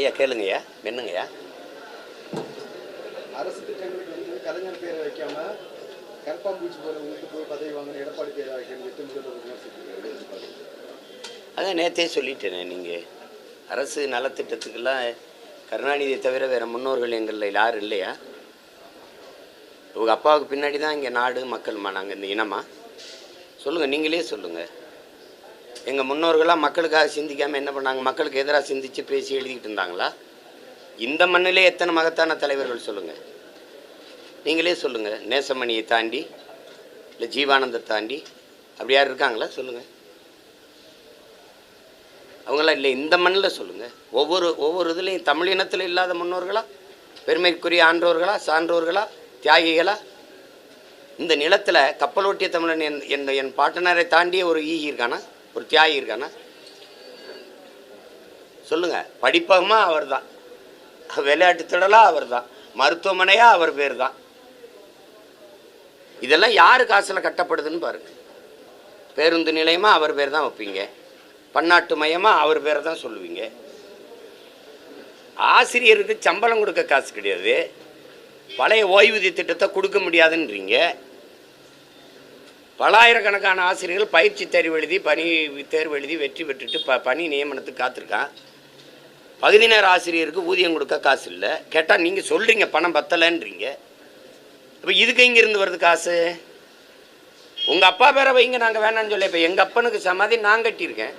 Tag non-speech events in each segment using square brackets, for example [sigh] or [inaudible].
ஐயா கேளுங்கய்யா என்னங்கய்யா அரசு திட்டங்களுக்கு வந்து கலைஞர் பேரை வைக்காம கரப்பாம்பூச்சி போல உங்களுக்கு போய் பதவி வாங்கின எடப்பாடி பேரை வைக்கணும் அதான் நேற்றே சொல்லிட்டேனே நீங்கள் அரசு நலத்திட்டத்துக்கெல்லாம் கருணாநிதியை தவிர வேறு முன்னோர்கள் எங்களில் யாரும் இல்லையா? உங்கள் அப்பாவுக்கு பின்னாடி தான் இங்கே நாடு மக்கள்மா நாங்கள் இந்த இனமா? சொல்லுங்கள் நீங்களே சொல்லுங்கள் எங்கள் முன்னோர்களாக மக்களுக்காக சிந்திக்காமல் என்ன பண்ணாங்க? மக்களுக்கு எதிராக சிந்தித்து பேசி எழுதிக்கிட்டு இருந்தாங்களா? இந்த மண்ணிலே எத்தனை மகத்தான தலைவர்கள் சொல்லுங்கள் நீங்களே சொல்லுங்கள் நேசமணியை தாண்டி இல்லை ஜீவானந்தை தாண்டி அப்படி யார் இருக்காங்களா? சொல்லுங்கள் அவங்களாம் இல்லை இந்த மண்ணில் சொல்லுங்கள் ஒவ்வொரு ஒவ்வொரு இதுலேயும் தமிழ் இனத்தில் இல்லாத முன்னோர்களா? பெருமைக்குரிய ஆன்றோர்களா? சான்றோர்களா? தியாகிகளா? இந்த நிலத்தில் கப்பலோட்டிய தமிழன் என் என் என் பாட்டனரை தாண்டிய ஒரு ஈகி இருக்கானா? ஒரு தியாகி இருக்கானா சொல்லுங்கள் படிப்பகமாக அவர் தான் விளையாட்டு திடலாக அவர் தான் மருத்துவமனையாக அவர் பேர் தான் இதெல்லாம் யார் காசில் கட்டப்படுதுன்னு பாருங்க. பேருந்து நிலையமாக அவர் பேர் தான் வைப்பீங்க. பன்னாட்டு மையமாக அவர் பேரை தான் சொல்லுவீங்க. ஆசிரியருக்கு சம்பளம் கொடுக்க காசு கிடையாது. பழைய ஓய்வூதிய திட்டத்தை கொடுக்க முடியாதுன்றீங்க. பலாயிரக்கணக்கான ஆசிரியர்கள் பயிற்சி தேர்வு எழுதி பணி தேர்வு எழுதி வெற்றி பெற்றுட்டு ப பணி நியமனத்துக்கு காத்திருக்கான். பகுதி நேர ஆசிரியருக்கு ஊதியம் கொடுக்க காசு இல்லை. கேட்டால் நீங்கள் சொல்கிறீங்க பணம் பத்தலைன்றீங்க. இப்போ இதுக்கு இங்கேருந்து வருது காசு? உங்கள் அப்பா பேரை வைங்க நாங்கள் வேணாம்னு சொல்லி இப்போ எங்கள் அப்பனுக்கு சமாதி நான் கட்டியிருக்கேன்.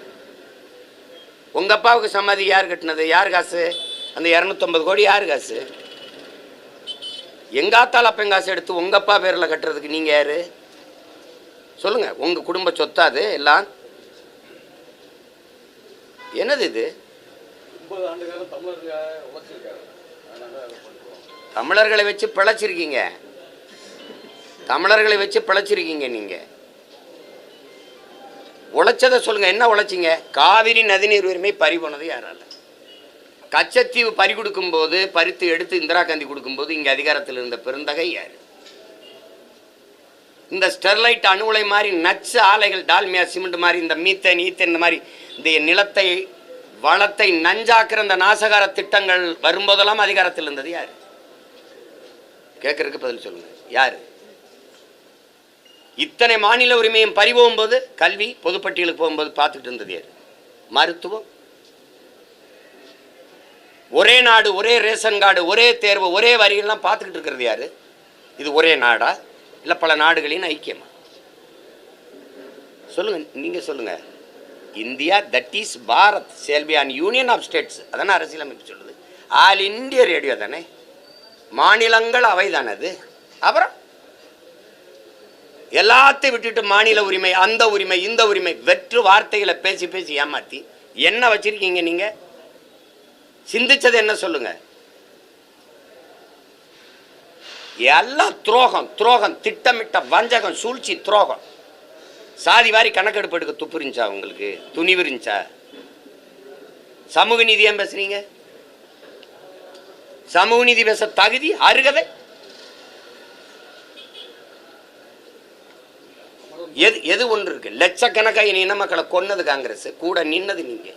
உங்கள் அப்பாவுக்கு சமாதி யார் கட்டினது? யார் காசு? அந்த இரநூத்தொம்பது கோடி யார் காசு? எங்கள் ஆத்தால் அப்பன் காசு எடுத்து உங்கள் அப்பா பேரில் கட்டுறதுக்கு நீங்கள் யார்? சொல்லுங்கள் உங்கள் குடும்ப சொத்தாது எல்லாம்? என்னது இது? தமிழர்கள் அதை வச்சு பிழைச்சிருக்கீங்க. தமிழர்களை வச்சு பிழைச்சிருக்கீங்க நீங்கள் உழைச்சதை சொல்லுங்க என்ன உழைச்சிங்க? காவிரி நதிநீர் உரிமை பறி போனது யாரால? கச்சத்தீவு பறி கொடுக்கும்போது பறித்து எடுத்து இந்திரா காந்தி கொடுக்கும்போது இங்கே அதிகாரத்தில் இருந்த பெருந்தகை யார்? இந்த ஸ்டெர்லைட் அணு உலை மாதிரி நச்சு ஆலைகள் டால்மியா சிமெண்ட் மாதிரி இந்த மீத்தேன் ஈத்தேன் இந்த மாதிரி இந்த நிலத்தை வளத்தை நஞ்சாக்குற இந்த நாசகார திட்டங்கள் வரும்போதெல்லாம் அதிகாரத்தில் இருந்தது யார்? கேட்கறதுக்கு பதில் சொல்லுங்க. யார்? இத்தனை மாநில உரிமையும் பறிபோகும்போது கல்வி பொதுப்பட்டியலுக்கு போகும்போது பார்த்துட்டு இருந்தது யார்? மருத்துவம். ஒரே நாடு ஒரே ரேஷன் கார்டு ஒரே தேர்வு ஒரே வரிகள்லாம் பார்த்துக்கிட்டு இருக்கிறது யார்? இது ஒரே நாடா? இல்லை பல நாடுகளின் ஐக்கியமா. சொல்லுங்க நீங்க சொல்லுங்க. India that is Bharat shall be on union of states அதானே அரசியலமைப்பு சொல்லுது. ஆல் இந்திய ரேடியோ தானே? மாநிலங்கள் அவை தானது அது. அப்புறம்? எல்லாத்தையும் விட்டுட்டு மாநில உரிமை அந்த உரிமை இந்த உரிமை வெற்று வார்த்தைகளை பேசி பேசி ஏமாத்தி என்ன வச்சிருக்கீங்க நீங்க? சிந்திச்சது என்ன சொல்லுங்க? எல்லாம் துரோகம் துரோகம் திட்டமிட்ட வஞ்சகம் சூழ்ச்சி துரோகம். சாதி வாரி கணக்கெடுப்பு எடுக்க துப்பு இருந்துச்சா உங்களுக்கு? துணிவு இருந்துச்சா? சமூக நீதி ஏன் பேசுறீங்க? சமூக நீதி பேச தகுதி அருகதை? எது எது ஒன்று இருக்கு? லட்சக்கணக்காக இன மக்களை கொன்னது காங்கிரஸ். கூட நின்னது நீங்க.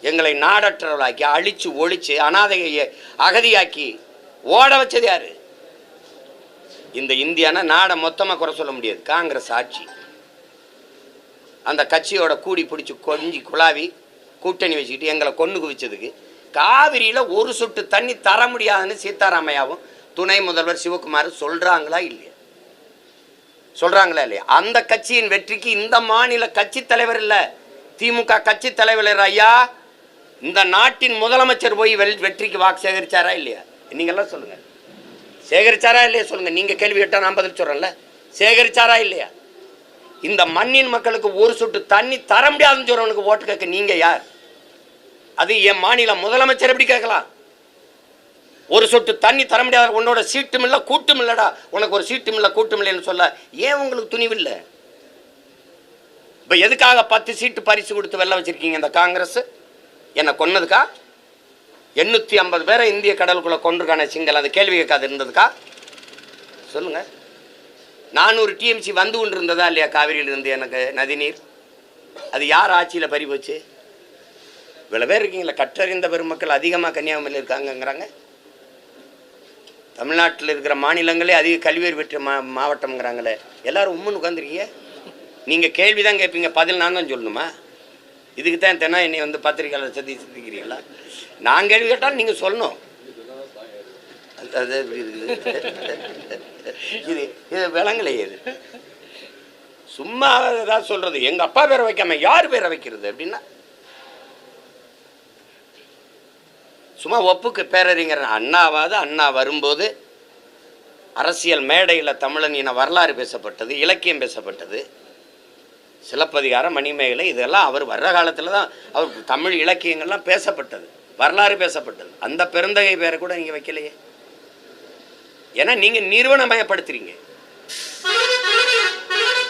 எங்களை நாடற்றவர்களாக்கி அழிச்சு ஒழிச்சு அனாதையை அகதியாக்கி ஓட வச்சது யாரு? இந்த இந்தியானா நாடை மொத்தமாக குறை சொல்ல முடியாது. காங்கிரஸ் ஆட்சி. அந்த கட்சியோட கூடி பிடிச்சி கொஞ்சி குழாவி கூட்டணி வச்சுக்கிட்டு எங்களை கொண்டு குவிச்சதுக்கு காவிரியில் ஒரு சொட்டு தண்ணி தர முடியாதுன்னு சீதாராமையாவும் துணை முதல்வர் சிவகுமார் சொல்கிறாங்களா இல்லையா? சொல்கிறாங்களா இல்லையா? அந்த கட்சியின் வெற்றிக்கு இந்த மாநில கட்சி தலைவர் இல்லை. திமுக கட்சி தலைவர் ஐயா இந்த நாட்டின் முதலமைச்சர் போய் வெற்றிக்கு வாக்கு சேகரிச்சாரா இல்லையா? நீங்கள்லாம் சொல்லுங்கள் சேகரிச்சாரா இல்லையா சொல்லுங்கள் நீங்கள் கேள்வி கேட்டால் நான் பதில் சொல்கிறேன்ல சேகரிச்சாரா இல்லையா? இந்த மண்ணின் மக்களுக்கு ஒரு சொட்டு தண்ணி தர முடியாதுன்னு சொல்கிறவனுக்கு ஓட்டு கேட்க நீங்கள் யார்? அது என் மாநில முதலமைச்சர் எப்படி கேட்கலாம்? ஒரு சொட்டு தண்ணி தர முடியாத உன்னோட சீட்டும் இல்லை கூட்டும் இல்லைடா. உனக்கு ஒரு சீட்டும் இல்லை கூட்டும் இல்லைன்னு சொல்ல ஏன் உங்களுக்கு துணிவு இல்லை? இப்போ எதுக்காக பத்து சீட்டு பரிசு கொடுத்து வெளில வச்சுருக்கீங்க இந்த காங்கிரஸ்? என்னை கொன்னதுக்கா? எண்ணூற்றி ஐம்பது பேரை இந்திய கடலுக்குள்ளே கொண்டிருக்கான சிங்கள் அந்த கேள்வி கேட்காது இருந்ததுக்கா? சொல்லுங்கள் நானூறு டிஎம்சி வந்து கொண்டு இருந்ததா இல்லையா காவிரியில் இருந்து எனக்கு நதிநீர்? அது யார் ஆட்சியில் பறி போச்சு? இவ்வளோ பேர் இருக்கீங்களா கற்றறிந்த பெருமக்கள் அதிகமாக கன்னியாகுமரியில் இருக்காங்கங்கிறாங்க. தமிழ்நாட்டில் இருக்கிற மாநிலங்களே அதிக கல்வியறிவு பெற்ற மா மாவட்டம்ங்கிறாங்களே. எல்லோரும் உம்முன்னு உட்காந்துருக்கீங்க நீங்கள் கேள்வி தான் கேட்பீங்க பதில் நான் தான் சொல்லணுமா? இதுக்கு தான் தெனா என்னை வந்து பத்திரிக்கையாளர் சந்தி சந்திக்கிறீங்களா நான் கேள்வி கேட்டாலும் நீங்கள் சொல்லணும். அது- இது இது விளங்கலையே இது. சும்மா ஏதாவது சொல்றது. எங்க அப்பா பேரை வைக்காம யார் பேரை வைக்கிறது அப்படின்னா? சும்மா ஒப்புக்கு பேரறிஞர் அண்ணாவாது அண்ணா வரும்போது அரசியல் மேடையில் தமிழன் இன வரலாறு பேசப்பட்டது இலக்கியம் பேசப்பட்டது. சிலப்பதிகாரம் மணிமேகலை இதெல்லாம் அவர் வர்ற காலத்தில் தான் அவர் தமிழ் இலக்கியங்கள்லாம் பேசப்பட்டது. வரலாறு பேசப்பட்டது. அந்த பெருந்தகை பேரை கூட நீங்கள் வைக்கலையே. ஏன்னா நீங்கள் நிறுவனமயப்படுத்துறீங்க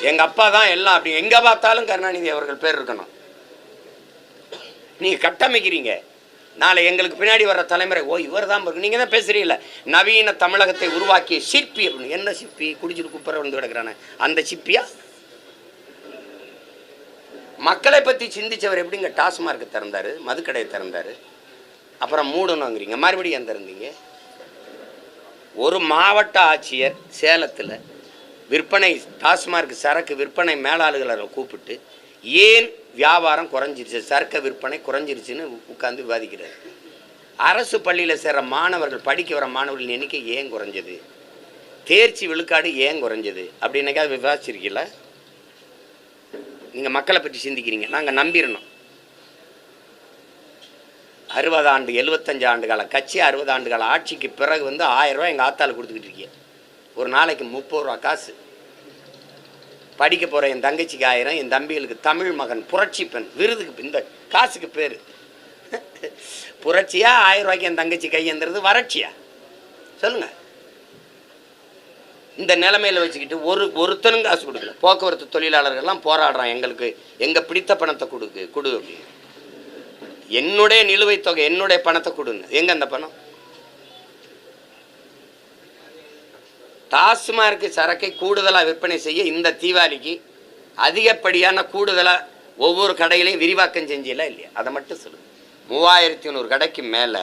எங்க அப்பா தான் எல்லாம் அப்படி. எங்க பார்த்தாலும் கருணாநிதி அவர்கள் பேர் இருக்கணும். நீங்க கட்டமைக்கிறீங்க. நாளை எங்களுக்கு பின்னாடி வர்ற தலைமுறை ஓ இவர் தான் நீங்க தான் பேசுறீங்கள நவீன தமிழகத்தை உருவாக்கிய சிற்பி அப்படின்னு. என்ன சிற்பி? குடிச்சிட்டு குப்பரை வந்து கிடக்குறானே. அந்த சிப்பியா மக்களை பத்தி சிந்திச்சவர் எப்படிங்க டாஸ்மார்க் திறந்தாரு? மதுக்கடையை திறந்தாரு? அப்புறம் மூடணுங்கிறீங்க. மறுபடியும் எந்த இருந்தீங்க ஒரு மாவட்ட ஆட்சியர் சேலத்தில் விற்பனை டாஸ்மார்க் சரக்கு விற்பனை மேலாளர்களை கூப்பிட்டு ஏன் வியாபாரம் குறைஞ்சிருச்சு? சரக்கு விற்பனை குறைஞ்சிருச்சுன்னு உட்காந்து விவாதிக்கிறார். அரசு பள்ளியில் சேர்ற மாணவர்கள் படிக்க வர மாணவர்களின் எண்ணிக்கை ஏன் குறைஞ்சது? தேர்ச்சி விழுக்காடு ஏன் குறைஞ்சது? அப்படின்னாக்கா விவாதிச்சிருக்கீங்களா? நீங்கள் மக்களை பற்றி சிந்திக்கிறீங்க. நாங்கள் நம்பிடணும். அறுபது ஆண்டு எழுபத்தஞ்சு ஆண்டு கால கட்சி அறுபது ஆண்டு கால ஆட்சிக்கு பிறகு வந்து ஆயிரம் எங்கள் ஆத்தால் கொடுத்துக்கிட்டு இருக்கீங்க. ஒரு நாளைக்கு முப்பது ரூபா காசு. படிக்க போகிற என் தங்கச்சிக்கு ஆயிரம் என் தம்பிகளுக்கு தமிழ் மகன் புரட்சி பெண் விருதுக்கு இந்த காசுக்கு பேர். புரட்சியா ஆயிரம் ரூபாய்க்கு என் தங்கச்சி கையேந்துறது வறட்சியா? சொல்லுங்க. இந்த நிலமையில் வச்சுக்கிட்டு ஒரு ஒருத்தனும் காசு கொடுக்கல. போக்குவரத்து தொழிலாளர்கள்லாம் போராடுறான் எங்களுக்கு. எங்கள் பிடித்த பணத்தை கொடுக்கு கொடு அப்படின்னு. என்னுடைய நிலுவைத் தொகை என்னுடைய பணத்தை கொடுங்க. எங்க அந்த பணம்? டாஸ்மார்க்கு சரக்கை கூடுதலாக விற்பனை செய்ய இந்த தீபாவளிக்கு அதிகப்படியான கூடுதலாக ஒவ்வொரு கடையிலையும் விரிவாக்கம் செஞ்சீங்களா இல்லையா? அதை மட்டும் சொல்லுங்கள் மூவாயிரத்தி நூறு கடைக்கு மேலே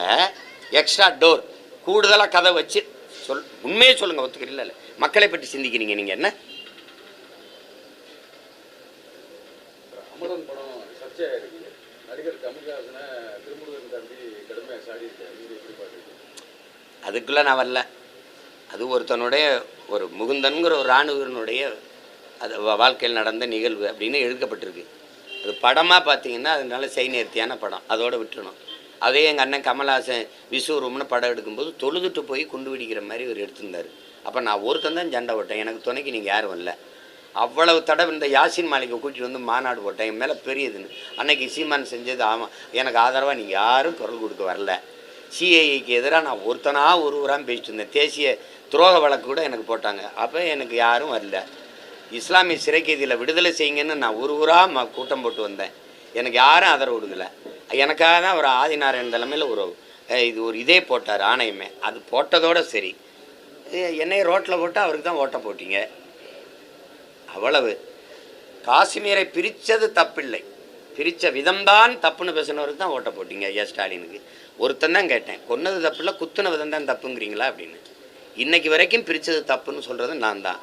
எக்ஸ்ட்ரா டோர் கூடுதலாக கதை வச்சு சொல் உண்மையே சொல்லுங்க ஒத்துக்கிறீங்களா இல்லை? மக்களை பற்றி சிந்திக்கிறீங்க நீங்கள் என்ன? அமரன் படம் சர்ச்சையாக இருக்கு நடிகர் கமல்ஹாசனை திருமுருகன் தம்பி கடுமையாக சாடி இருக்காரு எப்படி பார்க்குறீங்க? அதுக்குள்ளே நான் வரல. அது ஒருத்தனுடைய ஒரு முகுந்தன்கிற ஒரு இராணுவனுடைய அது வாழ்க்கையில் நடந்த நிகழ்வு அப்படின்னு எழுக்கப்பட்டிருக்கு அது படமாக பார்த்தீங்கன்னா அதனால செய்நேர்த்தியான படம். அதோடு விட்டுணும் அதே எங்கள் அண்ணன் கமல்ஹாசன் விஸ்வரூம்னு படம் எடுக்கும்போது தொழுதுட்டு போய் குண்டு வெடிக்கிற மாதிரி ஒரு எடுத்திருந்தார். அப்போ நான் ஒருத்தன் தான் சண்டை விட்டேன் எனக்கு துணைக்கு நீங்கள் யாரும் இல்லை அவ்வளவு தடவை இந்த யாசின் மாளிகை கூட்டிகிட்டு வந்து மாநாடு போட்டேன். என் மேலே பெரியதுன்னு. அன்னைக்கு சீமான் செஞ்சது ஆமாம் எனக்கு ஆதரவாக நீங்கள் யாரும் குரல் கொடுக்க வரல. சிஐக்கு எதிராக நான் ஒருத்தனாக ஒரு ஊராக பேசிட்டு இருந்தேன். தேசிய துரோக வழக்கு கூட எனக்கு போட்டாங்க. அப்போ எனக்கு யாரும் வரல. இஸ்லாமிய சிறைக்கைதியில் விடுதலை செய்யுங்கன்னு நான் ஒரு ஊராக ம கூட்டம் போட்டு வந்தேன். எனக்கு யாரும் ஆதரவு கொடுக்கல. எனக்காக தான் ஒரு ஆதிநாராயணன் தலைமையில் ஒரு இது ஒரு இதே போட்டார் ஆணையமே. அது போட்டதோட சரி. என்னையை ரோட்டில் போட்டு அவருக்கு தான் ஓட்ட போட்டிங்க. அவ்வளவு. காஷ்மீரை பிரித்தது தப்பில்லை. பிரித்த விதம்தான் தப்புன்னு பேசுனவருக்கு தான் ஓட்ட போட்டிங்க ஐயா ஸ்டாலினுக்கு. ஒருத்தன் தான் கேட்டேன் கொன்னது தப்பில்லை குத்துன விதம் தான் தப்புங்கிறீங்களா? அப்படின்னு. இன்னைக்கு வரைக்கும் பிரித்தது தப்புன்னு சொல்கிறது நான் தான்.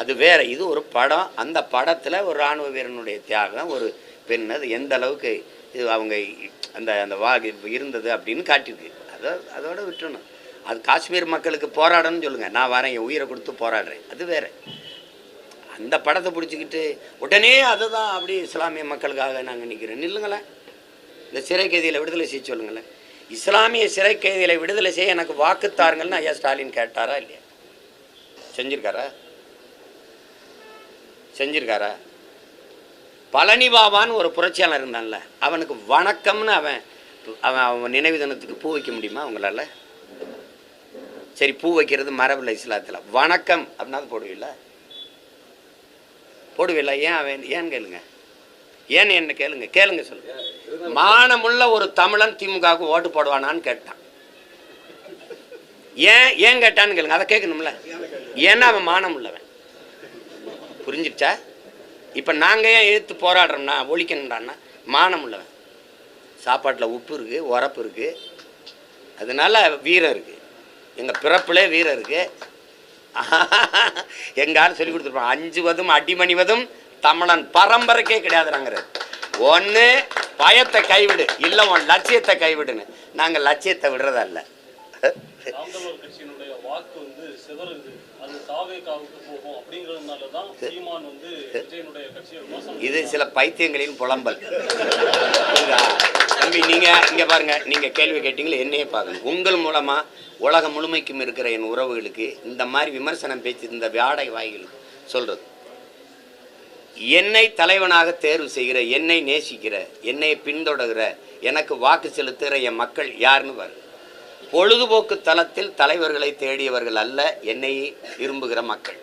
அது வேற இது ஒரு படம். அந்த படத்தில் ஒரு இராணுவ வீரனுடைய தியாகம் ஒரு பெண் அது எந்த அளவுக்கு இது அவங்க அந்த அந்த வா இருந்தது அப்படின்னு காட்டியிருக்கு. அதை அதோட விட்டுணும் அது காஷ்மீர் மக்களுக்கு போராடணும்னு சொல்லுங்கள் நான் வரேன் என் உயிரை கொடுத்து போராடுறேன். அது வேறு. அந்த படத்தை பிடிச்சிக்கிட்டு உடனே அதுதான் அப்படி இஸ்லாமிய மக்களுக்காக நாங்கள் நிற்கிறோம் நில்லுங்களேன். இந்த சிறை கைதியில் விடுதலை செய்ய சொல்லுங்களேன். இஸ்லாமிய சிறை கைதியில் விடுதலை செய்ய எனக்கு வாக்கு தாருங்கள்னு ஐயா ஸ்டாலின் கேட்டாரா இல்லையா? செஞ்சிருக்காரா? செஞ்சிருக்காரா? பழனி பாபான்னு ஒரு புரட்சியாளர் இருந்தான்ல அவனுக்கு வணக்கம்னு அவன் அவன் அவன் நினைவு தினத்துக்கு பூ வைக்க முடியுமா அவங்களால சரி பூ வைக்கிறது மரபில் இஸ்லாத்தில். வணக்கம் அப்படின்னா போடுவீங்களா போடுவீல்ல? போடுவில்ல ஏன் அவன் ஏன் கேளுங்க? ஏன் என்ன கேளுங்க? கேளுங்க சொல்லுங்க. மானமுள்ள ஒரு தமிழன் திமுகவுக்கு ஓட்டு போடுவானான்னு கேட்டான். ஏன் ஏன் கேட்டான்னு கேளுங்க. அதை கேட்கணும்ல. ஏன்னா அவன் மானம் உள்ளவன் புரிஞ்சிருச்சா? இப்போ நாங்கள் ஏன் எழுத்து போராடுறோம்னா ஒழிக்கணும்டான்னா மானம் உள்ளவன் சாப்பாட்டில் உப்பு இருக்குது உரப்பு இருக்குது அதனால வீரம் இருக்குது எங்கள் பிறப்பிலே வீரம் இருக்குது [laughs] எங்காலும் சொல்லி கொடுத்துருப்போம் அஞ்சுவதும் அடிமணிவதும் தமிழன் பரம்பரைக்கே கிடையாதுறாங்கிறது ஒன்று பயத்தை கைவிடு. இல்லை உன் லட்சியத்தை கைவிடுன்னு. நாங்கள் லட்சியத்தை விமர்சனம் இது சில பைத்தியங்களின் புலம்பல்? தம்பி நீங்க இங்க பாருங்க. நீங்க கேள்வி கேட்டீங்களே என்னையே பார்க்கணும் உங்கள் மூலமா உலகம் முழுமைக்கும் இருக்கிற என் உறவுகளுக்கு இந்த மாதிரி விமர்சனம் பேச்சு இந்த வியாடை வாய்களுக்கு சொல்றது. என்னை தலைவனாக தேர்வு செய்கிற என்னை நேசிக்கிற என்னை பின்தொடர்கிற எனக்கு வாக்கு செலுத்துகிற என் மக்கள் யாருன்னு பாரு. பொழுதுபோக்கு தளத்தில் தலைவர்களை தேடியவர்கள் அல்ல என்னை விரும்புகிற மக்கள்.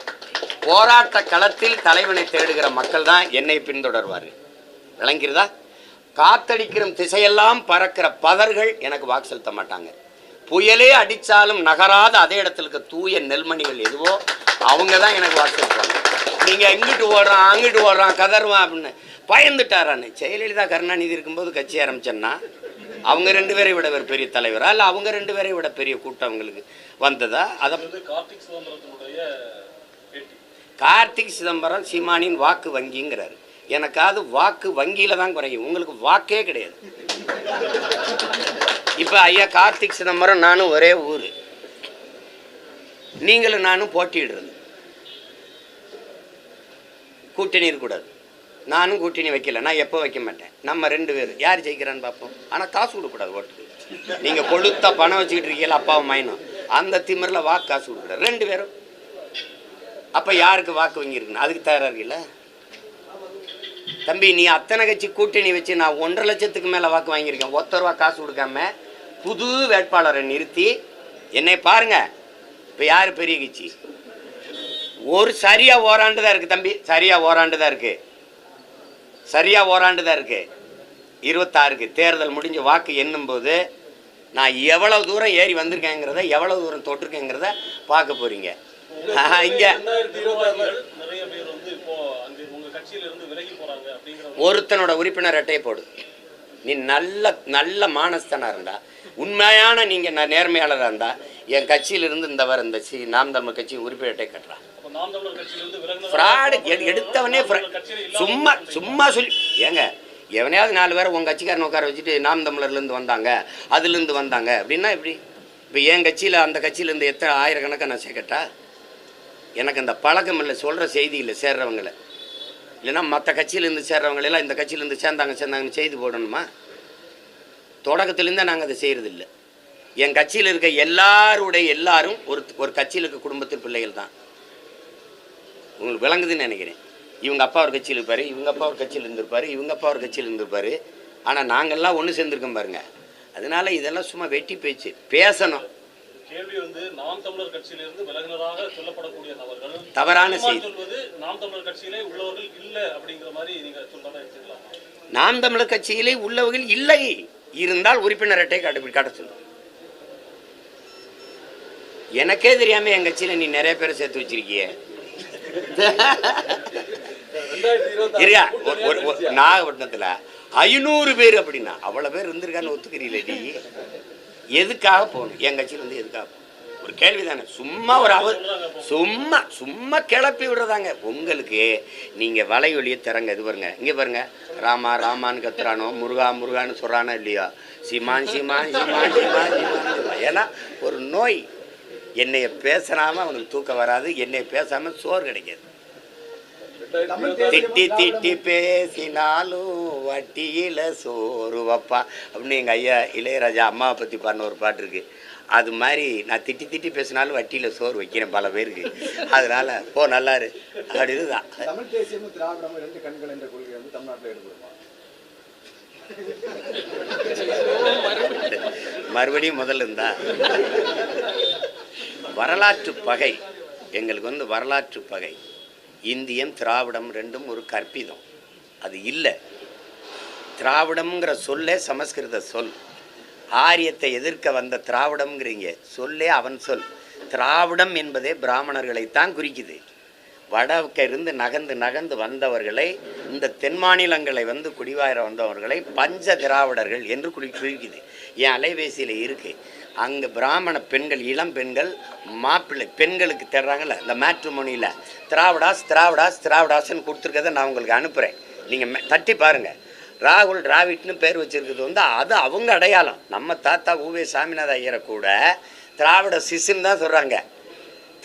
போராட்ட களத்தில் தலைவனை தேடுகிற மக்கள் தான் என்னை பின்தொடர்வார். விளங்கிறதா காத்தடிக்கிற திசையெல்லாம் பறக்கிற பதர்கள் எனக்கு வாக்கு செலுத்த மாட்டாங்க. புயலே அடித்தாலும் நகராத அதே இடத்துல இருக்க தூய நெல்மணிகள் எதுவோ அவங்க தான் எனக்கு செலுத்துவாங்க நீங்கள் எங்கிட்டு ஓடுறான் அங்கிட்டு ஓடுறான் கதறுவான் அப்படின்னு பயந்துட்டாரான்னு ஜெயலலிதா கருணாநிதி இருக்கும்போது கட்சி ஆரம்பிச்சேன்னா அவங்க ரெண்டு பேரை விட ஒரு பெரிய தலைவரா? இல்லை அவங்க ரெண்டு பேரை விட பெரிய கூட்டம் அவங்களுக்கு வந்ததா? அதை கார்த்திக் சிதம்பரம் சீமானின் வாக்கு வங்கிங்கிறாரு. எனக்காவது வாக்கு வங்கியில தான் குறையும். உங்களுக்கு வாக்கே கிடையாது. இப்போ ஐயா கார்த்திக் சிதம்பரம் நானும் ஒரே ஊர். நீங்களும் நானும் போட்டியிடுறது. கூட்டணி இருக்கக்கூடாது. நானும் கூட்டணி வைக்கல. நான் எப்போ வைக்க மாட்டேன்? நம்ம ரெண்டு பேரும் யார் ஜெயிக்கிறான்னு பார்ப்போம். ஆனால் காசு கொடுக்கூடாது ஓட்டுக்கு. நீங்கள் கொளுத்த பணம் வச்சுக்கிட்டு இருக்கீங்களா அப்பாவும் மைனும் அந்த திமிரில் வாக்கு காசு கொடுக்கூடாது ரெண்டு பேரும். அப்போ யாருக்கு வாக்கு வாங்கியிருக்குன்னு அதுக்கு தயாராக இருக்குல்ல தம்பி நீ அத்தனை கட்சி கூட்டணி வச்சு நான் ஒன்றரை லட்சத்துக்கு மேலே வாக்கு வாங்கியிருக்கேன். ஒத்த ரூபா காசு கொடுக்காம புது வேட்பாளரை நிறுத்தி என்னை பாருங்க. இப்போ யார் பெரிய கட்சி? ஒரு சரியா ஓராண்டு தான் இருக்கு தம்பி. சரியா ஓராண்டு தான் இருக்கு. சரியா ஓராண்டு தான் இருக்கு. இருபத்தாறுக்கு தேர்தல் முடிஞ்சு வாக்கு எண்ணும்போது நான் எவ்வளவு தூரம் ஏறி வந்திருக்கேங்கிறத எவ்வளவு தூரம் தொட்டிருக்கேங்கிறத பார்க்க போறீங்க. இங்க ஒருத்தனோட உறுப்பினர் அட்டையை போடு. நீ நல்ல நல்ல மானஸ்தனா இருந்தா உண்மையான நீங்க ந- நேர்மையாளரா இருந்தா என் கட்சியிலிருந்து இந்த வர இந்த சி நாம் தமிழ் கட்சி உறுப்பினர் அட்டை கட்டுறா. அப்ப நாம் தமிழர் கட்சியில இருந்து விலகின ஃப்ராடு எடுத்தவனே சும்மா. சும்மா சொல்லி ஏங்க எவனையாவது நாலு பேரை உங்கள் கட்சிக்காரன் உட்கார வச்சுட்டு நாம் தமிழர்லேருந்து வந்தாங்க அதுலேருந்து வந்தாங்க அப்படின்னா எப்படி? இப்போ என் கட்சியில் அந்த கட்சியிலேருந்து எத்தனை ஆயிரக்கணக்காக நான் சேர்க்கட்டா? எனக்கு அந்த பழக்கம் இல்லை சொல்கிற செய்தி இல்லை சேர்றவங்களை. இல்லைன்னா மற்ற கட்சியிலேருந்து சேர்றவங்களெல்லாம் இந்த கட்சியிலேருந்து சேர்ந்தாங்க சேர்ந்தாங்கன்னு செய்தி போடணுமா? தொடக்கத்துலேருந்தே நாங்கள் அதை செய்கிறதில்ல என் கட்சியில் இருக்க எல்லாருடைய எல்லாரும் ஒரு ஒரு கட்சியில் இருக்க குடும்பத்தின் பிள்ளைகள் தான். உங்களுக்கு விளங்குதுன்னு நினைக்கிறேன். இவங்க அப்பா ஒரு கட்சியில் இருப்பார் இவங்க அப்பா ஒரு கட்சியில் இருந்திருப்பாரு இவங்க அப்பா ஒரு கட்சியில் இருந்திருப்பாரு. ஆனால் நாங்கள்லாம் ஒன்று சேர்ந்துருக்கோம் பாருங்க. அதனால இதெல்லாம் சும்மா வெட்டி பேச்சு பேசணும். கேள்வி வந்து நாம் தமிழர் கட்சியில இருந்து விலகினராக சொல்லப்படக்கூடிய நபர்கள் தவறான செய்தி. நாம் தமிழர் கட்சியிலே உள்ளவர்கள் இல்ல அப்படிங்கிற மாதிரி நீங்க சொல்றதா எடுத்துக்கலாமா நாம் தமிழர் கட்சியிலே உள்ளவர்கள் இல்லை. இருந்தால் உறுப்பினர் அட்டை காட்டு காட்ட சொல்லு. எனக்கே தெரியாம என் கட்சியில நீ நிறைய பேரை சேர்த்து வச்சிருக்கிய. சரியா நாகப்பட்டினத்துல ஐநூறு பேர் அப்படின்னா அவ்வளவு பேர் இருந்திருக்கான்னு ஒத்துக்கிறீங்களே எதுக்காக போகணும்? என் கட்சியில வந்து எதுக்காக போகணும்? ஒரு கேள்வி தானே சும்மா ஒரு அவ சும்மா சும்மா கிளப்பி விடுறதாங்க. உங்களுக்கு நீங்கள் வலையொலியை திறங்க. இது பாருங்க. இங்கே பாருங்க. ராமா ராமான்னு கத்துறானோ? முருகா முருகான்னு சொல்கிறானோ இல்லையோ? சிமான் சிமான் சிமான் சிமான் சிமான். ஏன்னா ஒரு நோய் என்னைய பேசுறாம அவனுக்கு தூக்கம் வராது. என்னைய பேசாமல் சோறு கிடைக்காது. தமிழ் திட்டி திட்டி பேசினாலும் வட்டியில சோறு வப்பா. அப்படின்னு எங்கள் ஐயா இளையராஜா அம்மாவை பற்றி பாடின ஒரு பாட்டு இருக்குது அது மாதிரி நான் திட்டி திட்டி பேசினாலும் வட்டியில் சோறு வைக்கிறேன் பல பேருக்கு. அதனால போ நல்லாரு. அப்படி இதுதான் தமிழ் தேசியமும் திராவிடமும் ரெண்டு கண்கள் என்ற கொள்கை வந்து தமிழ்நாட்டில் எடுபடுமா மறுபடியும் முதல்ல இருந்தா வரலாற்று பகை. எங்களுக்கு வந்து வரலாற்று பகை. இந்தியம் திராவிடம் ரெண்டும் ஒரு கற்பிதம். அது இல்லை. திராவிடம்ங்கிற சொல்லே சமஸ்கிருத சொல். ஆரியத்தை எதிர்க்க வந்த திராவிடம்ங்கிறீங்க. சொல்லே அவன் சொல். திராவிடம் என்பதே பிராமணர்களைத்தான் குறிக்குது. வடக்கிருந்து நகர்ந்து நகர்ந்து வந்தவர்களை இந்த தென் மாநிலங்களை வந்து குடிவாயிர வந்தவர்களை பஞ்ச திராவிடர்கள் என்று குறி குறிக்குது. என் அலைபேசியில் இருக்குது அங்கே பிராமண பெண்கள் இளம் பெண்கள் மாப்பிள்ளை பெண்களுக்கு தேடுறாங்கல்ல இந்த மேட்ரிமோனியில். திராவிடாஸ் திராவிடாஸ் திராவிடாஸ்ன்னு கொடுத்துருக்கதை நான் உங்களுக்கு அனுப்புகிறேன் நீங்கள் தட்டி பாருங்கள் ராகுல் டிராவிட்னு பேர் வச்சிருக்கிறது வந்து அது அவங்க அடையாளம். நம்ம தாத்தா ஊவே சாமிநாத ஐயரை கூட திராவிட சிசுன்னு தான் சொல்கிறாங்க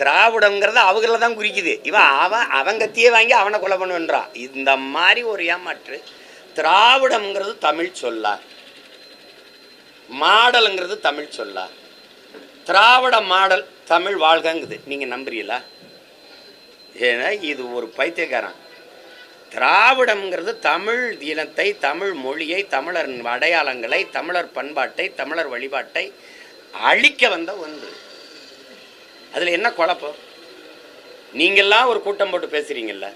திராவிடங்கிறத அவங்கள தான் குறிக்குது. இவன் அவன் அவன் கத்தியே வாங்கி அவனை கொலை பண்ணுன்றான் இந்த மாதிரி ஒரு ஏமாற்று திராவிடம்ங்கிறது தமிழ் சொல்லா மாடலுங்கிறது தமிழ் சொல்லா திராவிட மாடல் தமிழ் வாழ்கங்குது. நீங்கள் நம்புறீங்களா? ஏன்னா இது ஒரு பைத்தியக்காரன். திராவிடம்ங்கிறது தமிழ் இனத்தை தமிழ் மொழியை தமிழர் அடையாளங்களை தமிழர் பண்பாட்டை தமிழர் வழிபாட்டை அழிக்க வந்த ஒன்று. அதில் என்ன குழப்பம்? நீங்கள்லாம் ஒரு கூட்டம் போட்டு பேசுகிறீங்கல்ல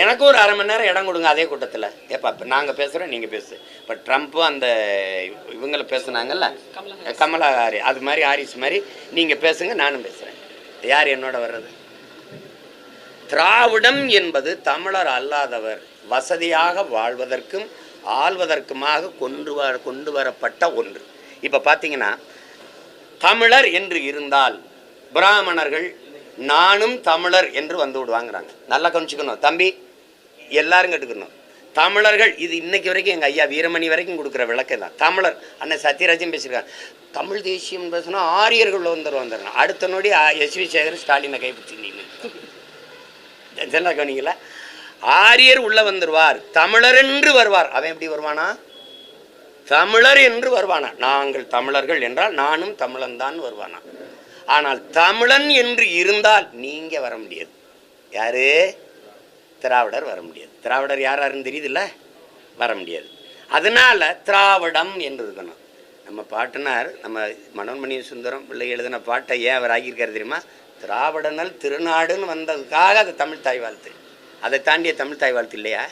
எனக்கு ஒரு அரை மணி நேரம் இடம் கொடுங்க அதே கூட்டத்தில். ஏப்பா இப்போ நாங்கள் பேசுகிறோம் நீங்கள் பேசு. இப்போ ட்ரம்ப்பும் அந்த இவங்கள பேசுனாங்கல்ல கமலா ஹாரி அது மாதிரி ஹாரிஸ் மாதிரி நீங்கள் பேசுங்க நானும் பேசுகிறேன் யார் என்னோட வர்றது? திராவிடம் என்பது தமிழர் அல்லாதவர். வசதியாக வாழ்வதற்கும் ஆள்வதற்குமாக கொண்டு வர கொண்டு வரப்பட்ட ஒன்று. இப்போ பார்த்தீங்கன்னா தமிழர் என்று இருந்தால் பிராமணர்கள் நானும் தமிழர் என்று வந்து விடுவாங்கிறாங்க. நல்லா கவனிச்சுக்கணும். தம்பி எல்லாரும் கேட்டுக்கணும். தமிழர்கள் இது இன்னைக்கு வரைக்கும் எங்கள் ஐயா வீரமணி வரைக்கும் கொடுக்குற விளக்கம் தான். தமிழர் அண்ணன் சத்யராஜன் பேசியிருக்காங்க தமிழ் தேசியம் பேசினா ஆரியர்கள் வந்துடும் வந்துடுறாங்க அடுத்த நொடி எஸ் வி சேகர் ஸ்டாலினை கைப்பற்றி நின்று நல்லா கவனிங்களா ஆரியர் உள்ள வந்துடுவார் தமிழர் என்று வருவார். அவன் எப்படி வருவானா? தமிழர் என்று வருவானா? நாங்கள் தமிழர்கள் என்றால் நானும் தமிழன் தான் வருவானா? ஆனால் தமிழன் என்று இருந்தால் நீங்க வர முடியாது. யாரு? திராவிடர் வர முடியாது. திராவிடர் யார் யாருன்னு தெரியுதுல்ல? வர முடியாது. அதனால திராவிடம் என்று இருக்கணும். நம்ம பாட்டுனார் நம்ம மனோன்மணி சுந்தரம் பிள்ளை எழுதின பாட்டை ஏன் அவர் ஆகியிருக்காரு தெரியுமா? திராவிடனல் திருநாடுன்னு வந்ததுக்காக அது தமிழ் தாய் வாழ்த்து. அதை தாண்டிய தமிழ் தாய் வாழ்த்து இல்லையா?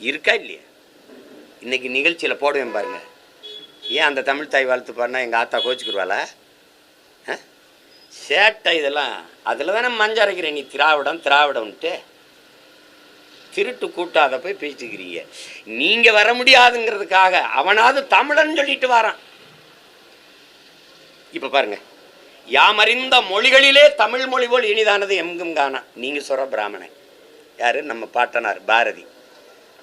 இருக்கா இல்லையா? இன்னைக்கு நிகழ்ச்சியில் போடுவேன் பாருங்க. ஏன் அந்த தமிழ் தாய் வாழ்த்து பாருனா எங்கள் ஆத்தா கோச்சிக்கிடுவாளா ஆ? சேட்டை இதெல்லாம். அதில் தானே மஞ்சள் அரைக்கிறேன் நீ திராவிடம் திராவிடம்ன்ட்டு. திருட்டு கூட்டாத போய் பேசிட்டுக்கிறீங்க நீங்கள் வர முடியாதுங்கிறதுக்காக அவனாவது தமிழன் சொல்லிட்டு வரான். இப்போ பாருங்கள் யாமறிந்த மொழிகளிலே தமிழ் மொழி போல் இனிதானது எங்கும் காணா. நீங்கள் சொல்கிற பிராமணன். யாரு? நம்ம பாட்டனார் பாரதி.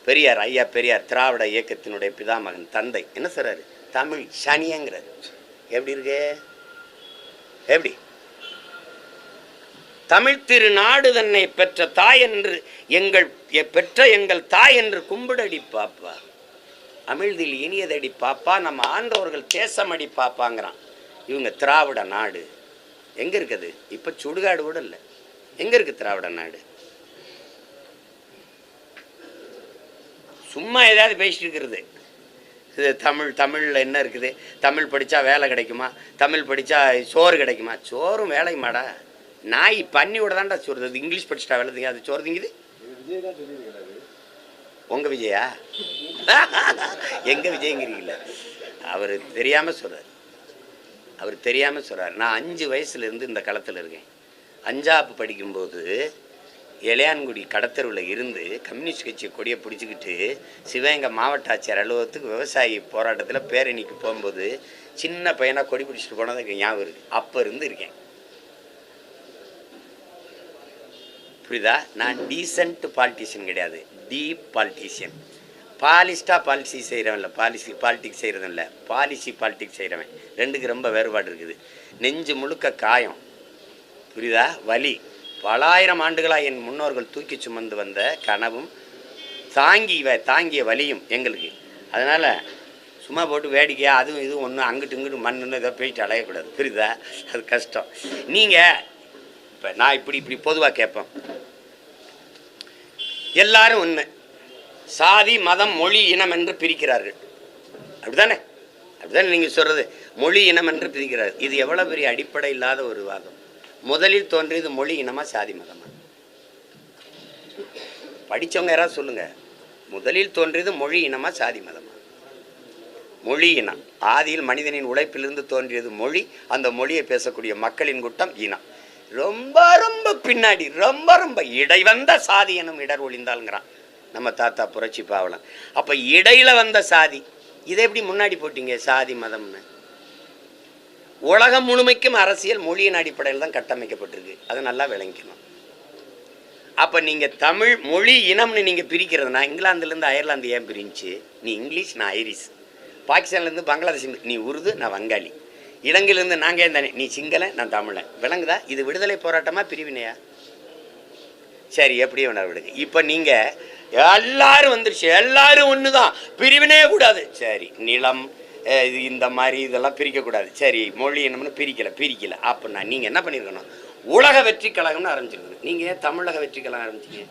பெரியார் ஐயா பெரியார் திராவிட இயக்கத்தினுடைய பிதாமகன் தந்தை. என்ன சொல்றாரு? தமிழ் சனியங்கிறாரு. எப்படி இருக்கு? எப்படி? தமிழ் திருநாடு தன்னை பெற்ற தாய் என்று எங்கள் பெற்ற எங்கள் தாய் என்று கும்பிடடி பாப்பா. அமிழ்தில் இனியதடி பாப்பா நம்ம ஆண்டவர்கள் தேசமடி பாப்பாங்கிறான். இவங்க திராவிட நாடு. எங்கே இருக்குது? இப்போ சுடுகாடு கூட இல்லை. எங்கே இருக்குது திராவிட நாடு? சும்மா ஏதாவது பேசிட்டு இருக்கிறது. இது தமிழ் தமிழில் என்ன இருக்குது? தமிழ் படித்தா வேலை கிடைக்குமா? தமிழ் படித்தா சோறு கிடைக்குமா? சோறும் வேலையுமாடா? நாய் பண்ணி விட தான்டா சோறு அது இங்கிலீஷ் படிச்சுட்டா வேலை திங்க அது சோறு திங்குது? உங்கள் உங்க விஜயா? எங்கே விஜயங்கிறீங்கள அவர் தெரியாமல் சொல்கிறார் அவர் தெரியாமல் சொல்கிறார் நான் அஞ்சு வயசுலேருந்து இந்த களத்தில் இருக்கேன். அஞ்சாப்பு படிக்கும்போது இளையான்குடி கடத்தருவில் இருந்து கம்யூனிஸ்ட் கட்சி கொடியை பிடிச்சிக்கிட்டு சிவகங்கை மாவட்ட ஆட்சியர் அலுவலகத்துக்கு விவசாயி போராட்டத்தில் பேரணிக்கு போகும்போது சின்ன பையனாக கொடி பிடிச்சிட்டு போனதுக்கு ஞாபகம் இருக்குது அப்போ இருந்து இருக்கேன். புரியுதா? நான் டீசன்ட் பாலிட்டிஷியன் கிடையாது. டீப் பாலிட்டிஷியன் பாலிஸ்டாக பாலிசி செய்கிறவன் இல்லை பாலிசி பாலிட்டிக்ஸ் செய்கிறதும் இல்லை பாலிசி பாலிட்டிக்ஸ் செய்கிறவன் ரெண்டுக்கு ரொம்ப வேறுபாடு இருக்குது. நெஞ்சு முழுக்க காயம். புரியுதா? வலி. பலாயிரம் ஆண்டுகளாக என் முன்னோர்கள் தூக்கி சுமந்து வந்த கனவும் தாங்கி வ தாங்கிய வலியும் எங்களுக்கு. அதனால் சும்மா போட்டு வேடிக்கையாக அதுவும் இதுவும் ஒன்று அங்கிட்டு இங்கிட்டு மண்ணுன்னு ஏதோ போயிட்டு அலையக்கூடாது. புரியுதா? அது கஷ்டம். நீங்கள் இப்போ நான் இப்படி இப்படி பொதுவாக கேட்பேன் எல்லாரும் ஒன்று சாதி மதம் மொழி இனம் என்று பிரிக்கிறார்கள். அப்படிதானே அப்படிதானே நீங்கள் சொல்கிறது மொழி இனம் என்று பிரிக்கிறார்கள். இது எவ்வளோ பெரிய அடிப்படை இல்லாத ஒரு வாதம் முதலில் தோன்றியது மொழி இனமா சாதி மதமா? படிச்சவங்க யாராவது சொல்லுங்க. முதலில் தோன்றியது மொழி இனமா சாதி மதமா? மொழி இனம். ஆதியில் மனிதனின் உழைப்பிலிருந்து தோன்றியது மொழி அந்த மொழியை பேசக்கூடிய மக்களின் கூட்டம் இனம். ரொம்ப ரொம்ப பின்னாடி ரொம்ப ரொம்ப இடை வந்த சாதி எனும் இடர் ஒழிந்தாலுங்கிறான் நம்ம தாத்தா புரட்சி பாவலம் அப்போ இடையில வந்த சாதி இதை எப்படி முன்னாடி போட்டிங்க சாதி மதம்னு? உலகம் முழுமைக்கும் அரசியல் மொழியின் அடிப்படையில் தான் கட்டமைக்கப்பட்டிருக்கு. அதை நல்லா விளங்கிக்கணும். அப்போ நீங்கள் தமிழ் மொழி இனம்னு நீங்கள் பிரிக்கிறதுனா இங்கிலாந்துல இருந்து அயர்லாந்து ஏன் பிரிஞ்சு? நீ இங்கிலீஷ் நான் ஐரிஷ். பாகிஸ்தான்ல இருந்து பங்களாதேஷ் நீ உருது நான் வங்காளி. இலங்கையிலேருந்து நாங்கள் ஏன் தானே நீ சிங்களன் நான் தமிழன் விளங்குதா? இது விடுதலை போராட்டமா பிரிவினையா? சரி எப்படியும் வேணா விடுங்க இப்போ நீங்க எல்லாரும் வந்துருச்சு. எல்லாரும் ஒன்று தான் பிரிவினே கூடாது. சரி நிலம் இது இந்த மாதிரி இதெல்லாம் பிரிக்கக்கூடாது. சரி மொழி என்னம்னு பிரிக்கலை பிரிக்கலை. அப்படின்னா நீங்கள் என்ன பண்ணியிருக்கணும் உலக வெற்றி கழகம்னு ஆரம்பிச்சிருக்கணும். நீங்கள் ஏன் தமிழக வெற்றி கழகம் ஆரம்பிச்சிங்க?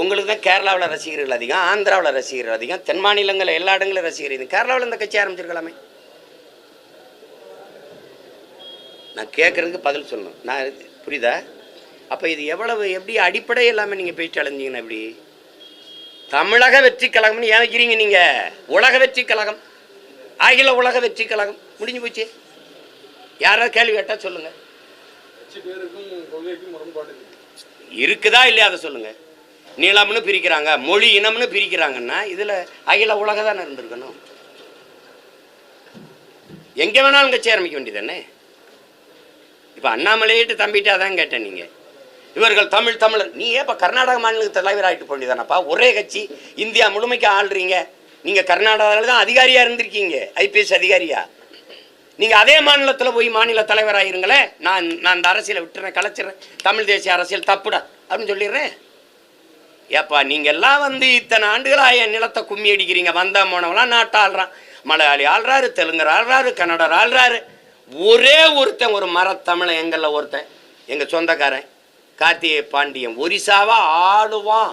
உங்களுக்கு தான் கேரளாவில் ரசிகர்கள் அதிகம் ஆந்திராவில் ரசிகர்கள் அதிகம் தென் மாநிலங்கள் எல்லா இடங்களும் ரசிகர் இது. கேரளாவில் இந்த கட்சி ஆரம்பிச்சிருக்கலாமே. நான் கேட்குறதுக்கு பதில் சொல்லணும். நான் புரியுதா? அப்போ இது எவ்வளவு எப்படி அடிப்படை இல்லாமல் நீங்கள் போயிட்டு அலைஞ்சீங்கன்னா எப்படி தமிழக வெற்றி கழகம்னு ஏன் வைக்கிறீங்க நீங்கள் உலக வெற்றி கழகம். அகில உலக வெற்றி கழகம். முடிஞ்சு போச்சு. யாராவது கேள்வி கேட்டால் சொல்லுங்கள் இருக்குதா இல்லையா அதை சொல்லுங்கள் நீளம்னு பிரிக்கிறாங்க மொழி இனம்னு பிரிக்கிறாங்கன்னா இதில் அகில உலக தானே இருந்திருக்கணும். எங்கே வேணாலும் கட்சி ஆரம்பிக்க வேண்டியதானே இப்போ அண்ணாமலையிட்டு தம்பிட்டு அதான் கேட்டேன் நீங்கள் இவர்கள் தமிழ் தமிழர். நீ ஏன் கர்நாடக கர்நாடக தலைவர் தலைவராகிட்டு போனிதானப்பா? ஒரே கட்சி. இந்தியா முழுமைக்கு ஆள்றீங்க. நீங்கள் கர்நாடகாவில் தான் அதிகாரியாக இருந்திருக்கீங்க. ஐபிஎஸ் அதிகாரியா? நீங்கள் அதே மாநிலத்தில் போய் மாநில தலைவராயிருங்களேன் நான் நான் இந்த அரசியலை விட்டுறேன் கலைச்சிடுறேன் தமிழ் தேசிய அரசியல் தப்புடா. அப்படின்னு சொல்லிடுறேன். ஏப்பா நீங்கள் எல்லாம் வந்து இத்தனை ஆண்டுகளாக என் நிலத்தை கும்மி அடிக்கிறீங்க. வந்த போனவங்களாம் நாட்டை ஆள்றான். மலையாளி ஆள்றாரு தெலுங்கர் ஆள்றாரு கன்னடர் ஆள்றாரு. ஒரே ஒருத்தன் ஒரு மரத்தமிழன் எங்களில் ஒருத்தன். எங்கள் சொந்தக்காரன். கார்த்திகை பாண்டியன் ஒரிசாவா ஆளுவான்.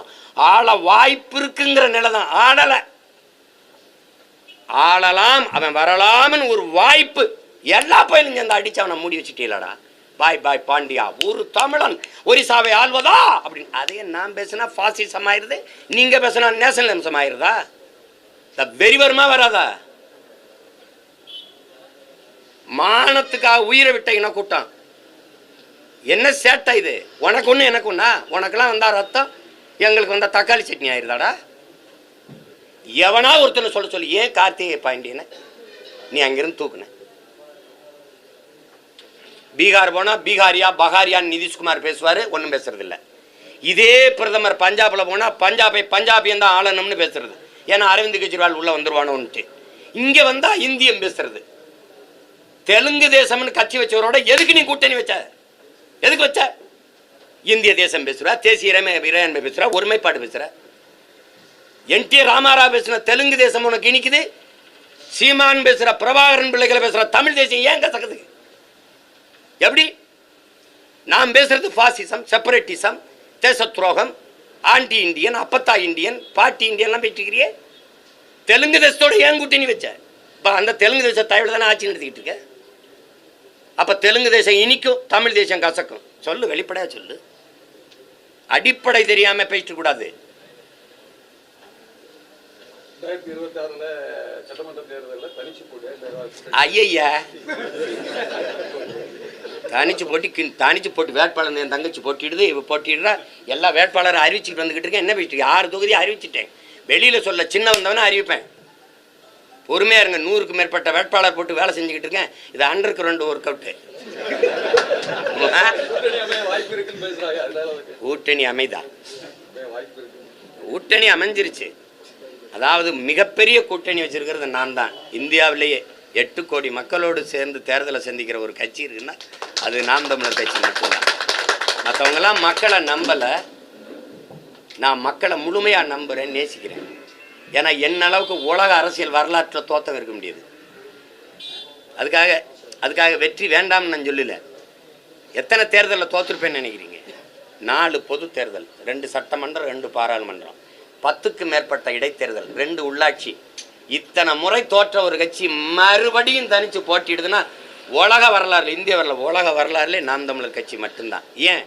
ஆள வாய்ப்பு இருக்குங்கிற நிலை தான் ஆடலை ஆளலாம் அவன் வரலாம்னு ஒரு வாய்ப்பு. எல்லா பயிலும் சேர்ந்து அடிச்சு அவனை மூடி வச்சுட்டீங்களடா பாய் பாய் பாண்டியா ஒரு தமிழன் ஒரிசாவை ஆள்வதா? அப்படின்னு. அதே நான் பேசினா ஃபாசிசம் ஆயிருது நீங்க பேசினா நேஷனலிசம் ஆயிருதா? இந்த வெறிவருமா வராதா? மானத்துக்காக உயிரை விட்ட இன கூட்டம் என்ன சேட்டை இது? உனக்கு ஒன்று எனக்கு ஒன்றா உனக்கெல்லாம் வந்தால் ரத்தம் எங்களுக்கு வந்தால் தக்காளி சட்னி ஆயிருதாடா? எவனா ஒருத்தனை சொல்ல சொல்லி ஏன் கார்த்திகை பாண்டியனை? நீ அங்கிருந்து தூக்குன. பீகார் போனால் பீகாரியா பகாரியான்னு நிதிஷ்குமார் பேசுவார் ஒன்றும் பேசுறதில்ல. இதே பிரதமர் பஞ்சாபில் போனால் பஞ்சாபை பஞ்சாபியன் தான் ஆளணும்னு பேசுறது. ஏன்னா அரவிந்த் கெஜ்ரிவால் உள்ளே வந்துருவானோன்ட்டு இங்கே வந்தால் இந்தியம் பேசுறது. தெலுங்கு தேசம்னு கட்சி வச்சவரோட எதுக்கு நீ கூட்டணி வச்ச? எதுக்கு வச்ச? இந்திய தேசம் பேசுறா தேசிய இறைமை இறையாண்மை பேசுறா ஒருமைப்பாடு பேசுற. என் டி ராமாராவ் பேசுன தெலுங்கு தேசம் உனக்கு இனிக்குது சீமான் பேசுற பிரபாகரன் பிள்ளைகளை பேசுற தமிழ் தேசியம் ஏன் கசக்குது? எப்படி? நான் பேசுறது பாசிசம் செப்பரேட்டிசம் தேச துரோகம் ஆண்டி இந்தியன் அப்பத்தா இந்தியன் பாட்டி இந்தியன்லாம் பேசிக்கிறியே தெலுங்கு தேசத்தோட ஏன் கூட்டணி வச்ச? இப்போ அந்த தெலுங்கு தேச தயவுல தானே ஆட்சி நடத்திக்கிட்டு இருக்க? அப்போ தெலுங்கு தேசம் இனிக்கும் தமிழ் தேசம் கசக்கும். சொல்லு வெளிப்படையா சொல்லு. அடிப்படை தெரியாம பேசிட்டு கூடாது ரெண்டாயிரத்தி இருபத்தி ஆறுல சட்டமன்ற தேர்தலில் தனிச்சு போட்டு தனிச்சு போட்டி வேட்பாளர் என் தங்கச்சி போட்டிடுது இவ போட்டிடுறா. எல்லா வேட்பாளரும் அறிவிச்சுட்டு வந்துகிட்டு இருக்கேன். என்ன பேசிட்டு? ஆறு தொகுதி அறிவிச்சிட்டேன். வெளியில சொல்ல சின்ன வந்தவன அறிவிப்பேன். பொறுமையாக இருங்க. நூறுக்கு மேற்பட்ட வேட்பாளர் போட்டு வேலை செஞ்சுக்கிட்டு இருக்கேன். இது அண்டர் கிரவுண்ட் ஒர்க் அவுட்டு கூட்டணி அமைதா? கூட்டணி அமைஞ்சிருச்சு. அதாவது மிகப்பெரிய கூட்டணி வச்சிருக்கிறது நான் தான். இந்தியாவிலேயே எட்டு கோடி மக்களோடு சேர்ந்து தேர்தலை சந்திக்கிற ஒரு கட்சி இருக்குன்னா அது நாம் தமிழர் கட்சி மட்டும்தான். மற்றவங்களாம் மக்களை நம்பலை. நான் மக்களை முழுமையாக நம்புகிறேன் நேசிக்கிறேன். ஏன்னா என்ன அளவுக்கு உலக அரசியல் வரலாற்றில் தோத்தம் இருக்க முடியாது. அதுக்காக அதுக்காக வெற்றி வேண்டாம்னு நான் சொல்லல. எத்தனை தேர்தலில் தோற்றுருப்பேன்னு நினைக்கிறீங்க? நாலு பொது தேர்தல் ரெண்டு சட்டமன்றம் ரெண்டு பாராளுமன்றம். பத்துக்கு மேற்பட்ட இடைத்தேர்தல் ரெண்டு உள்ளாட்சி. இத்தனை முறை தோற்ற ஒரு கட்சி மறுபடியும் தனித்து போட்டிடுதுன்னா உலக வரலாறு இந்திய வரலாறு உலக வரலாறுலே நாம் தமிழர் கட்சி மட்டும்தான். ஏன்?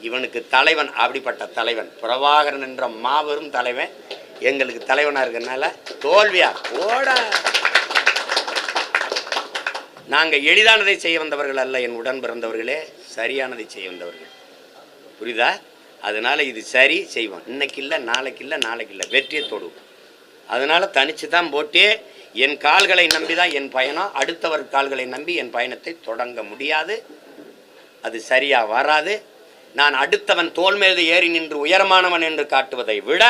இவனுக்கு தலைவன் அப்படிப்பட்ட தலைவன். பிரபாகரன் என்ற மாபெரும் தலைவன் எங்களுக்கு தலைவனாக இருக்கிறனால தோல்வியா? ஓட நாங்கள் எளிதானதை செய்ய வந்தவர்கள் அல்ல என் உடன் பிறந்தவர்களே சரியானதை செய்ய வந்தவர்கள். புரியுதா? அதனால இது சரி செய்வோம். இன்னைக்கு இல்லை நாளைக்கு இல்லை நாளைக்கு இல்லை வெற்றியை தொடுவோம். அதனால தனித்து தான் போட்டே என் கால்களை நம்பி தான் என் பயணம். அடுத்தவர் கால்களை நம்பி என் பயணத்தை தொடங்க முடியாது. அது சரியாக வராது. நான் அடுத்தவன் தோல் மீது ஏறி நின்று உயரமானவன் என்று காட்டுவதை விட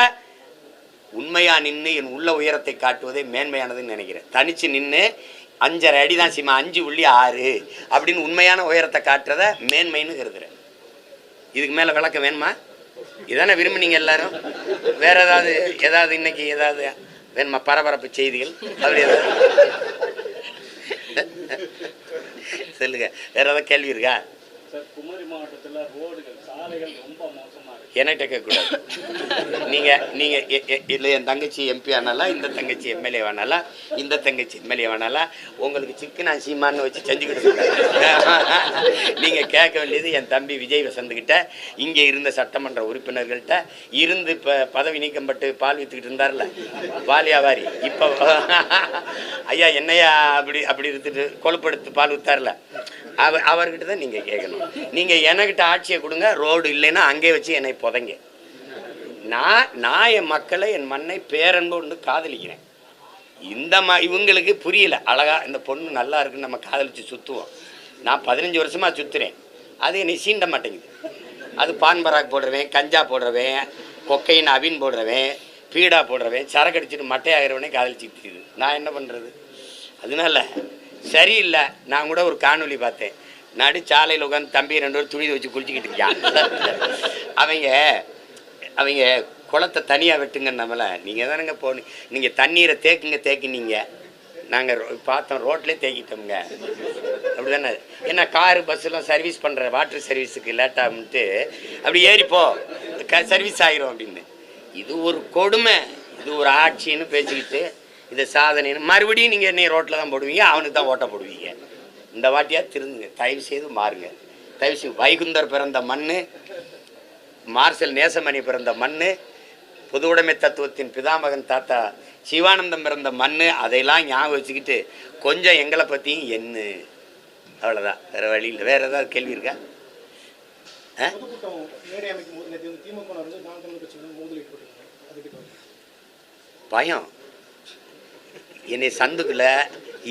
உண்மையாக நின்று என் உள்ள உயரத்தை காட்டுவதே மேன்மையானதுன்னு நினைக்கிறேன். தனிச்சு நின்று அஞ்சரை அடி தான் சீமா அஞ்சு புள்ளி ஆறு அப்படின்னு உண்மையான உயரத்தை காட்டுறத மேன்மைன்னு கருதுறேன். இதுக்கு மேலே விளக்கம் வேணுமா? இதானே விரும்புனீங்க எல்லாரும்? வேற ஏதாவது ஏதாவது இன்னைக்கு ஏதாவது வேணுமா? பரபரப்பு செய்திகள்? அப்படி ஏதாவது? சொல்லுங்க. வேற ஏதாவது கேள்வி இருக்கா? குமரி மாவட்டத்தில் ரோடுகள் சாலைகள் ரொம்ப மோசம். என்கிட்ட கேட்கக்கூடாது. நீங்கள் நீங்கள் இல்லை என் தங்கச்சி எம்பி ஆனாலாம் இந்த தங்கச்சி எம்எல்ஏ வேணாலாம் இந்த தங்கச்சி எம்எல்ஏ வேணாலாம் உங்களுக்கு சிக்கன் அசிமான்னு வச்சு செஞ்சுக்கிட்டு நீங்கள் கேட்க வேண்டியது என் தம்பி விஜய் வசந்துக்கிட்ட இங்கே இருந்த சட்டமன்ற உறுப்பினர்கள்ட்ட இருந்து இப்போ பதவி நீக்கப்பட்டு பால் வித்துக்கிட்டு இருந்தார்ல பால் வியாபாரி. இப்போ ஐயா என்னையா அப்படி அப்படி இருந்துட்டு கொழுப்படுத்து பால் வித்தார்ல? அவர் அவர்கிட்ட தான் நீங்கள் கேட்கணும். நீங்கள் எனக்கிட்ட ஆட்சியை கொடுங்க ரோடு இல்லைன்னா அங்கே வச்சு என்னை புதைங்க. நான் நான் என் மக்களை என் மண்ணை பேரன்போடு காதலிக்கிறேன். இந்த ம இவங்களுக்கு புரியல. அழகா இந்த பொண்ணு நல்லா இருக்குன்னு நம்ம காதலித்து சுற்றுவோம் நான் பதினஞ்சு வருஷமாக சுற்றுறேன் அது என்னை சீண்ட மாட்டேங்குது. அது பான் பராக் போடுறவன் கஞ்சா போடுறவன் கொக்கையின் அவின் போடுறவன் பீடா போடுறவன் சரக்கு அடிச்சுட்டு மட்டையாகிறவனே காதலிச்சுட்டு நான் என்ன பண்ணுறது அதனால சரியில்லை. நான் கூட ஒரு காணொலி பார்த்தேன். நடு சாலையில் உட்காந்து தம்பி ரெண்டு பேரும் துணி வச்சு குளிச்சுக்கிட்டு இருக்கான் அவங்க அவங்க குளத்தை தனியாக வெட்டுங்க நம்மளை. நீங்கள் தானேங்க போகணும் நீங்கள் தண்ணீரை தேக்குங்க தேக்குனீங்க. நாங்கள் பார்த்தோம் ரோட்லேயே தேக்கிட்டோம்ங்க. அப்படி தானே ஏன்னா காரு பஸ்ஸெலாம் சர்வீஸ் பண்ணுற வாட்டர் சர்வீஸுக்கு லேட்டாகும்ட்டு அப்படி ஏறிப்போ க சர்வீஸ் ஆகிரும் அப்படின்னு. இது ஒரு கொடுமை. இது ஒரு ஆட்சின்னு பேசிக்கிட்டு இதை சாதனைன்னு மறுபடியும் நீங்கள் என்னை ரோட்டில் தான் போடுவீங்க அவனுக்கு தான் ஓட்ட போடுவீங்க. இந்த வாட்டியாக திருந்துங்க. தயவு செய்து மாறுங்க. தயவு செய்து வைகுந்தர் பிறந்த மண் மார்சல் நேசமணி பிறந்த மண் பொது உடைமை தத்துவத்தின் பிதாமகன் தாத்தா சிவானந்தம் பிறந்த மண் அதையெல்லாம் ஞாபகம் வச்சுக்கிட்டு கொஞ்சம் எங்களை பற்றியும் என்ன அவ்வளோதான் வேறு வழி இல்லை. வேறு ஏதாவது கேள்வி இருக்கா? ஆ? பயம். என்னை சந்துக்குள்ள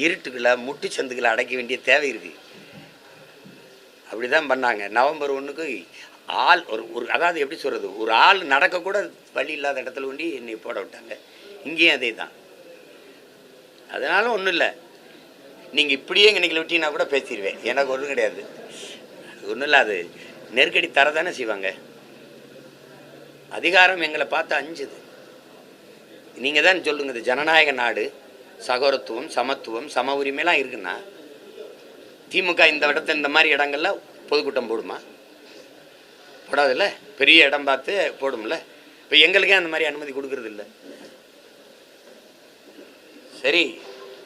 இருட்டுக்குள்ள முட்டு சந்துக்குள்ள அடைக்க வேண்டிய தேவை இருக்கு. அப்படிதான் பண்ணாங்க. நவம்பர் ஒன்றுக்கு ஆள் ஒரு ஒரு அதாவது எப்படி சொல்கிறது ஒரு ஆள் நடக்கக்கூட வழி இல்லாத இடத்துல கொண்டு என்னை போட விட்டாங்க. இங்கேயும் அதே தான் அதனால ஒன்றும் இல்லை. நீங்கள் இப்படியே இன்னைக்கு விட்டீங்கன்னா கூட பேசிடுவேன். எனக்கு ஒன்றும் கிடையாது. ஒன்றும் இல்லை. அது நெருக்கடி தரதானே செய்வாங்க. அதிகாரம் எங்களை பார்த்து அஞ்சுது. நீங்கள் தான் சொல்லுங்க இது ஜனநாயக நாடு சகோரத்துவம் சமத்துவம் சம உரிமைலாம் இருக்குன்னா திமுக இந்த இடத்துல இந்த மாதிரி இடங்கள்ல பொதுக்கூட்டம் போடுமா? போடாதுல்ல? பெரிய இடம் பார்த்து போடும்ல? இப்போ எங்களுக்கே அந்த மாதிரி அனுமதி கொடுக்கறது இல்லை சரி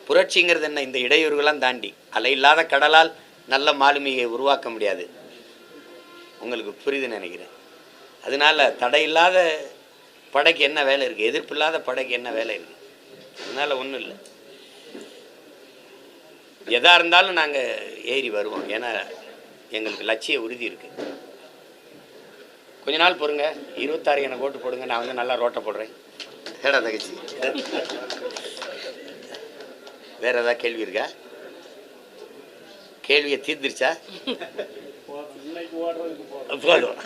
புரட்சிங்கிறது என்ன? இந்த இடையூறுகள்லாம் தாண்டி. அலை இல்லாத கடலால் நல்ல மாலுமியை உருவாக்க முடியாது. உங்களுக்கு புரியுது நினைக்கிறேன். அதனால தடையில்லாத படைக்கு என்ன வேலை இருக்குது எதிர்ப்பு இல்லாத படைக்கு என்ன வேலை இருக்குது அதனால ஒன்றும் இல்லை. எதா இருந்தாலும் நாங்கள் ஏறி வருவோம். ஏன்னா எங்களுக்கு லட்சிய உறுதி இருக்குது கொஞ்ச நாள் பொறுங்க. இருபத்தாறு எனக்கு ஓட்டு போடுங்க. நான் வந்து நல்லா ரோட்டை போடுறேன். ஏடா தகச்சி வேற ஏதாவது கேள்வி இருக்கா? கேள்வியை தீர்ந்துருச்சா போதும்.